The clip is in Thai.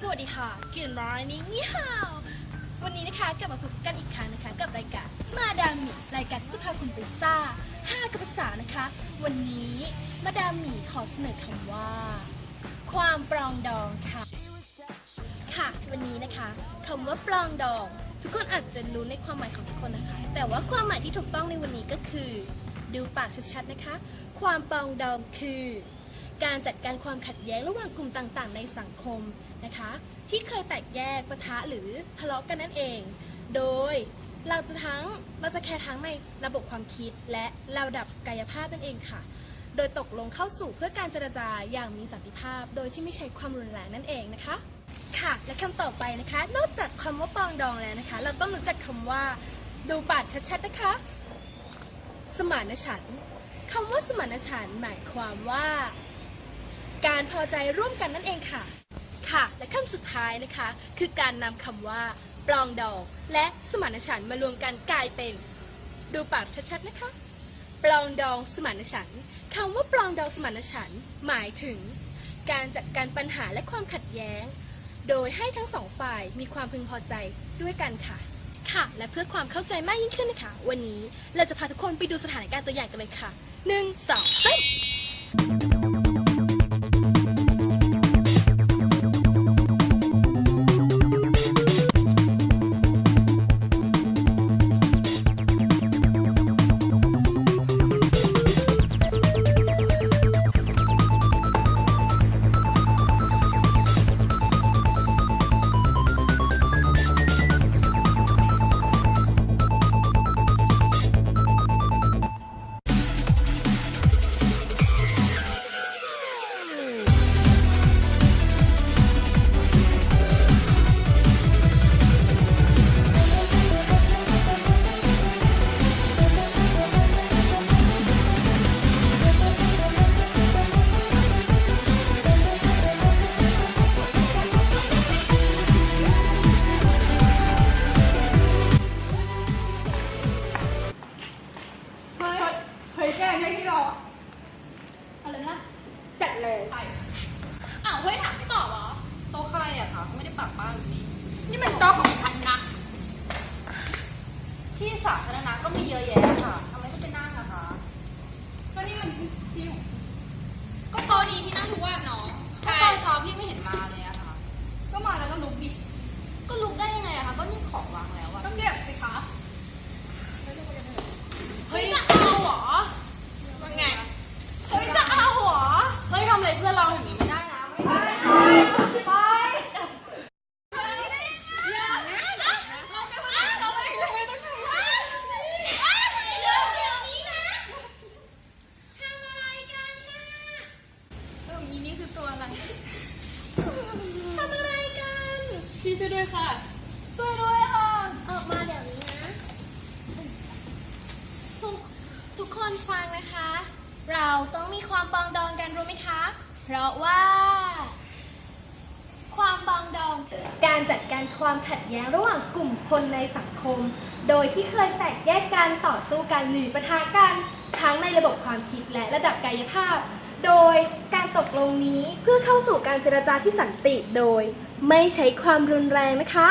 สวัสดีค่ะ Good morning นี่ฮาววันนี้นะคะกลับมาพบกันอีกครั้งนะคะ กับรายการมาดามหมีรายการที่จะพาคุณไปซ่าห้ากับภาษานะคะ วันนี้มาดามหมีขอเสนอคำว่า ความปรองดองค่ะ ค่ะวันนี้นะคะคำว่าปลองดอง ทุกคนอาจจะรู้ในความหมายของทุกคนนะคะ แต่ว่าความหมายที่ถูกต้องในวันนี้ก็คือ ดูปากชัดๆนะคะ ความปรองดองคือ การจัดการความขัดแย้งระหว่างกลุ่มต่างๆ ในสังคมนะคะ ที่เคยแตกแยกปะทะหรือทะเลาะกันนั่นเอง โดยเราจะทั้งเราจะแคร์ทั้งในระบบความคิดและระดับกายภาพนั่นเองค่ะ โดยตกลงเข้าสู่เพื่อการเจรจาอย่างมีสันติภาพ โดยที่ไม่ใช้ความรุนแรงนั่นเองนะคะ ค่ะ และคำต่อไปนะคะ นอกจากคำว่าปองดองแล้วนะคะ เราต้องรู้จักคำว่าดูปาดชัดๆนะคะ สมานฉันท์คำว่าสมานฉันท์หมายความว่า การพอใจร่วมกันนั่นเองค่ะ ค่ะ และขั้ำสุดท้ายนะคะ คือการนำคำว่า ปลองดองและสมานฉันท์มารวมกันกลายเป็น ดูปากชัดๆนะคะ ปลองดองสมานฉันท์คำว่าปลองดองสมานฉันท์หมายถึง การจัดการปัญหาและความขัดแย้ง โดยให้ทั้งสองฝ่ายมีความพึงพอใจด้วยกันค่ะ ค่ะ และเพื่อความเข้าใจมากยิ่งขึ้นนะคะ วันนี้เราจะพาทุกคนไปดูสถานการณ์ตัวอย่างกันเลยค่ะ 1 2 3 พี่ช่วยด้วยค่ะ ช่วยด้วยค่ะ ออกมาเดี๋ยวนี้นะ ทุกทุกคนฟังนะคะ เราต้องมีความปรองดองกันรู้ไหมคะ เพราะว่า ความปรองดอง การจัดการความขัดแย้งระหว่างกลุ่มคนในสังคม โดยที่เคยแตกแยกกันต่อสู้กันหรือปะทะกันทั้งในระบบความคิดและระดับกายภาพ โดยการตกลงนี้เพื่อเข้าสู่การเจรจาที่สันติโดย ไม่ใช้ความรุนแรงนะคะ